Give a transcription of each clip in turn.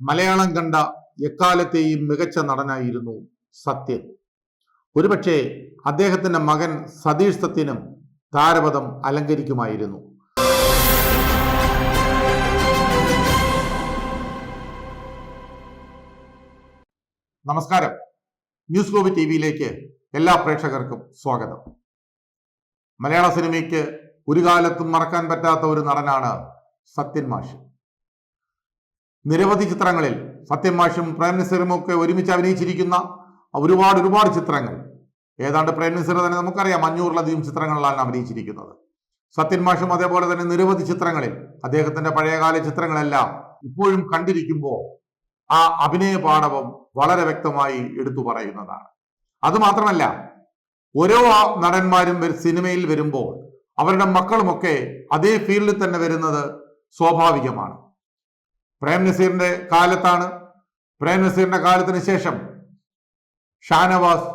മലയാളം കണ്ട എക്കാലത്തെയും മികച്ച നടനായിരുന്നു സത്യൻ. ഒരുപക്ഷെ അദ്ദേഹത്തിന്റെ മകൻ സതീഷ് സത്യനും താരപഥം അലങ്കരിക്കുമായിരുന്നു. നമസ്കാരം. ന്യൂസ് ഗോബി ടി വിയിലേക്ക് എല്ലാ പ്രേക്ഷകർക്കും സ്വാഗതം. മലയാള സിനിമയ്ക്ക് ഒരു കാലത്തും മറക്കാൻ പറ്റാത്ത ഒരു നടനാണ് സത്യൻ മാഷ്. നിരവധി ചിത്രങ്ങളിൽ സത്യൻ മാഷും പ്രേം ഒക്കെ ഒരുമിച്ച് അഭിനയിച്ചിരിക്കുന്ന ഒരുപാട് ഒരുപാട് ചിത്രങ്ങൾ. ഏതാണ്ട് പ്രേം തന്നെ നമുക്കറിയാം അഞ്ഞൂറിലധികം ചിത്രങ്ങളിലാണ് അഭിനയിച്ചിരിക്കുന്നത്. സത്യൻ മാഷും അതേപോലെ തന്നെ നിരവധി ചിത്രങ്ങളിൽ അദ്ദേഹത്തിന്റെ പഴയകാല ചിത്രങ്ങളെല്ലാം ഇപ്പോഴും കണ്ടിരിക്കുമ്പോൾ ആ അഭിനയ പാഠവം വളരെ വ്യക്തമായി എടുത്തു പറയുന്നതാണ്. അതുമാത്രമല്ല ഓരോ നടന്മാരും സിനിമയിൽ വരുമ്പോൾ അവരുടെ മക്കളുമൊക്കെ അതേ ഫീൽഡിൽ തന്നെ വരുന്നത് സ്വാഭാവികമാണ്. പ്രേം നസീറിന്റെ കാലത്താണ്. പ്രേം നസീറിന്റെ കാലത്തിന് ശേഷം ഷാനവാസ്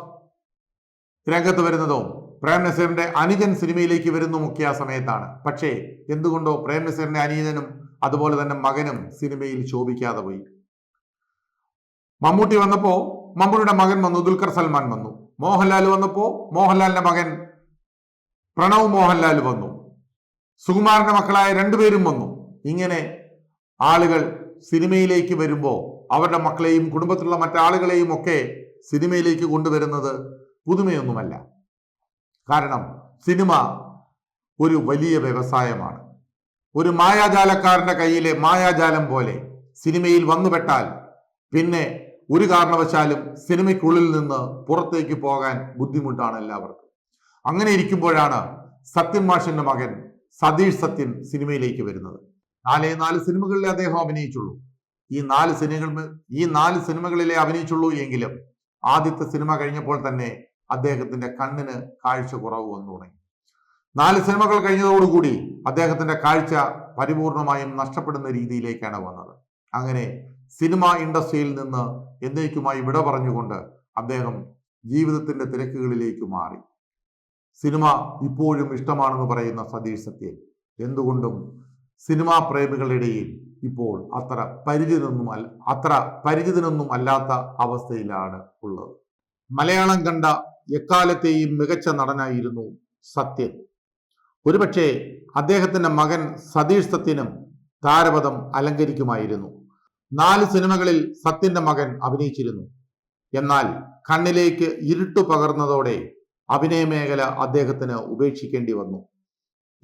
രംഗത്ത് വരുന്നതും പ്രേം നസീറിന്റെ അനുജൻ സിനിമയിലേക്ക് വരുന്നതുമൊക്കെ ആ സമയത്താണ്. പക്ഷേ എന്തുകൊണ്ടോ പ്രേം നസീറിന്റെ അനുജനും അതുപോലെ തന്നെ മകനും സിനിമയിൽ ശോഭിക്കാതെ പോയി. മമ്മൂട്ടി വന്നപ്പോ മമ്മൂട്ടിയുടെ മകൻ വന്നു ദുൽഖർ സൽമാൻ വന്നു. മോഹൻലാൽ വന്നപ്പോ മോഹൻലാലിന്റെ മകൻ പ്രണവ് മോഹൻലാൽ വന്നു. സുകുമാരന്റെ മക്കളായ രണ്ടുപേരും വന്നു. ഇങ്ങനെ ആളുകൾ സിനിമയിലേക്ക് വരുമ്പോൾ അവരുടെ മക്കളെയും കുടുംബത്തിലുള്ള മറ്റാളുകളെയും ഒക്കെ സിനിമയിലേക്ക് കൊണ്ടുവരുന്നത് പുതുമയൊന്നുമല്ല. കാരണം സിനിമ ഒരു വലിയ വ്യവസായമാണ്. ഒരു മായാജാലക്കാരന്റെ കയ്യിലെ മായാജാലം പോലെ സിനിമയിൽ വന്നുപെട്ടാൽ പിന്നെ ഒരു കാരണവശാലും സിനിമയ്ക്കുള്ളിൽ നിന്ന് പുറത്തേക്ക് പോകാൻ ബുദ്ധിമുട്ടാണ് എല്ലാവർക്കും. അങ്ങനെ ഇരിക്കുമ്പോഴാണ് സത്യൻ മാഷിന്റെ മകൻ സതീഷ് സത്യൻ സിനിമയിലേക്ക് വരുന്നത്. നാലേ നാല് സിനിമകളിലെ അദ്ദേഹം അഭിനയിച്ചുള്ളൂ. ഈ നാല് സിനിമകൾ ഈ നാല് സിനിമകളിലെ അഭിനയിച്ചുള്ളൂ എങ്കിലും ആദ്യത്തെ സിനിമ കഴിഞ്ഞപ്പോൾ തന്നെ അദ്ദേഹത്തിന്റെ കണ്ണിന് കാഴ്ച കുറവ് വന്നു തുടങ്ങി. നാല് സിനിമകൾ കഴിഞ്ഞതോടുകൂടി അദ്ദേഹത്തിന്റെ കാഴ്ച പരിപൂർണമായും നഷ്ടപ്പെടുന്ന രീതിയിലേക്കാണ് വന്നത്. അങ്ങനെ സിനിമ ഇൻഡസ്ട്രിയിൽ നിന്ന് എന്നേക്കുമായി വിട പറഞ്ഞുകൊണ്ട് അദ്ദേഹം ജീവിതത്തിന്റെ തിരക്കുകളിലേക്ക് മാറി. സിനിമ ഇപ്പോഴും ഇഷ്ടമാണെന്ന് പറയുന്ന സതീഷ് സത്യൻ. എന്തുകൊണ്ടും സിനിമാ പ്രേമികളുടെ ഇപ്പോൾ അത്ര പരിചിതനൊന്നും അല്ല അത്ര പരിചിതനൊന്നും അല്ലാത്ത അവസ്ഥയിലാണ് ഉള്ളത്. മലയാളം കണ്ട എക്കാലത്തെയും മികച്ച നടനായിരുന്നു സത്യൻ. ഒരുപക്ഷെ അദ്ദേഹത്തിന്റെ മകൻ സതീഷ് സത്യനും താരപഥം അലങ്കരിക്കുമായിരുന്നു. നാല് സിനിമകളിൽ സത്യന്റെ മകൻ അഭിനയിച്ചിരുന്നു. എന്നാൽ കണ്ണിലേക്ക് ഇരുട്ടു പകർന്നതോടെ അഭിനയ മേഖല അദ്ദേഹത്തിന് ഉപേക്ഷിക്കേണ്ടി വന്നു.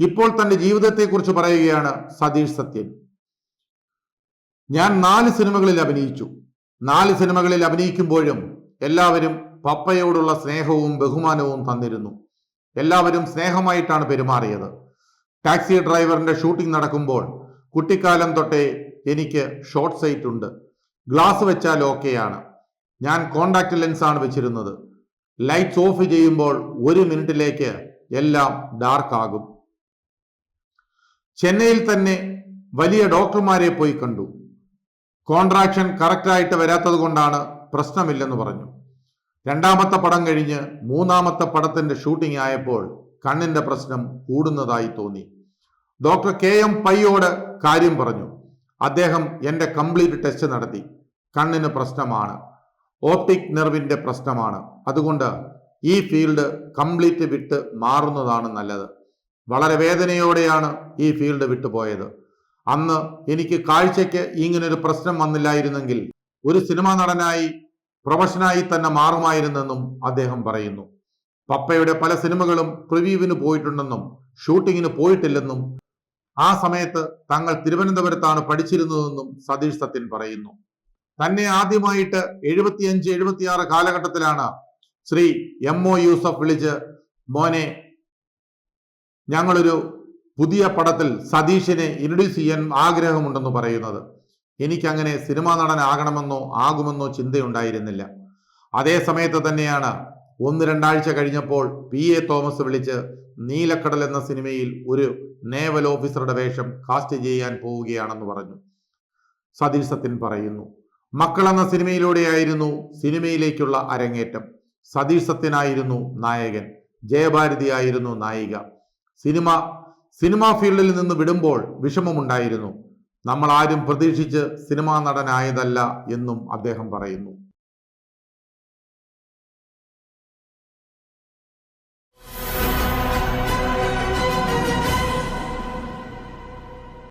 ഇപ്പോൾ തന്റെ ജീവിതത്തെക്കുറിച്ച് പറയുകയാണ് സതീഷ് സത്യൻ. ഞാൻ നാല് സിനിമകളിൽ അഭിനയിച്ചു. നാല് സിനിമകളിൽ അഭിനയിക്കുമ്പോഴും എല്ലാവരും പപ്പയോടുള്ള സ്നേഹവും ബഹുമാനവും തന്നിരുന്നു. എല്ലാവരും സ്നേഹമായിട്ടാണ് പെരുമാറിയത്. ടാക്സി ഡ്രൈവറിന്റെ ഷൂട്ടിംഗ് നടക്കുമ്പോൾ കുട്ടിക്കാലം തൊട്ടേ എനിക്ക് ഷോർട്ട് സൈറ്റ് ഉണ്ട്. ഗ്ലാസ് വെച്ചാൽ ഓക്കെയാണ്. ഞാൻ കോണ്ടാക്ട് ലെൻസ് ആണ് വെച്ചിരുന്നത്. ലൈറ്റ്സ് ഓഫ് ചെയ്യുമ്പോൾ ഒരു മിനിറ്റിലേക്ക് എല്ലാം ഡാർക്ക് ആകും. ചെന്നൈയിൽ തന്നെ വലിയ ഡോക്ടർമാരെ പോയി കണ്ടു. കോൺട്രാക്ഷൻ കറക്റ്റായിട്ട് വരാത്തത് കൊണ്ടാണ് പ്രശ്നമില്ലെന്ന് പറഞ്ഞു. രണ്ടാമത്തെ പടം കഴിഞ്ഞ് മൂന്നാമത്തെ പടത്തിന്റെ ഷൂട്ടിംഗ് ആയപ്പോൾ കണ്ണിന്റെ പ്രശ്നം കൂടുന്നതായി തോന്നി. ഡോക്ടർ കെ എം പയ്യോട് കാര്യം പറഞ്ഞു. അദ്ദേഹം എന്റെ കംപ്ലീറ്റ് ടെസ്റ്റ് നടത്തി. കണ്ണിന് പ്രശ്നമാണ്. ഓപ്റ്റിക് നെർവിന്റെ പ്രശ്നമാണ്. അതുകൊണ്ട് ഈ ഫീൽഡ് കംപ്ലീറ്റ് വിട്ട് മാറുന്നതാണ് നല്ലത്. വളരെ വേദനയോടെയാണ് ഈ ഫീൽഡ് വിട്ടുപോയത്. അന്ന് എനിക്ക് കാഴ്ചയ്ക്ക് ഇങ്ങനൊരു പ്രശ്നം വന്നില്ലായിരുന്നെങ്കിൽ ഒരു സിനിമാ നടനായി പ്രൊഫഷനായി തന്നെ മാറുമായിരുന്നെന്നും അദ്ദേഹം പറയുന്നു. പപ്പയുടെ പല സിനിമകളും പ്രിവ്യൂവിന് പോയിട്ടുണ്ടെന്നും ഷൂട്ടിങ്ങിന് പോയിട്ടില്ലെന്നും ആ സമയത്ത് തങ്ങൾ തിരുവനന്തപുരത്താണ് പഠിച്ചിരുന്നതെന്നും സതീഷ് സത്യൻ പറയുന്നു. തന്നെ ആദ്യമായിട്ട് എഴുപത്തിയഞ്ച് എഴുപത്തിയാറ് കാലഘട്ടത്തിലാണ് ശ്രീ എം ഒ യൂസഫ് വിളിച്ച് മോനെ ഞങ്ങളൊരു പുതിയ പടത്തിൽ സതീഷിനെ ഇൻട്രൊഡ്യൂസ് ചെയ്യാൻ ആഗ്രഹമുണ്ടെന്ന് പറയുന്നത്. എനിക്കങ്ങനെ സിനിമാ നടനാകണമെന്നോ ആകുമെന്നോ ചിന്തയുണ്ടായിരുന്നില്ല. അതേ സമയത്ത് തന്നെയാണ് ഒന്ന് രണ്ടാഴ്ച കഴിഞ്ഞപ്പോൾ പി എ തോമസ് വിളിച്ച് നീലക്കടൽ എന്ന സിനിമയിൽ ഒരു നേവൽ ഓഫീസറുടെ വേഷം കാസ്റ്റ് ചെയ്യാൻ പോവുകയാണെന്ന് പറഞ്ഞു. സതീഷ് സത്യൻ പറയുന്നു മക്കൾ എന്ന സിനിമയിലൂടെയായിരുന്നു സിനിമയിലേക്കുള്ള അരങ്ങേറ്റം. സതീഷ് സത്യനായിരുന്നു നായകൻ. ജയഭാരതിയായിരുന്നു നായിക. സിനിമ സിനിമാ ഫീൽഡിൽ നിന്ന് വിടുമ്പോൾ വിഷമമുണ്ടായിരുന്നു. നമ്മൾ ആരും പ്രതീക്ഷിച്ച് സിനിമാ നടനായതല്ല എന്നും അദ്ദേഹം പറയുന്നു.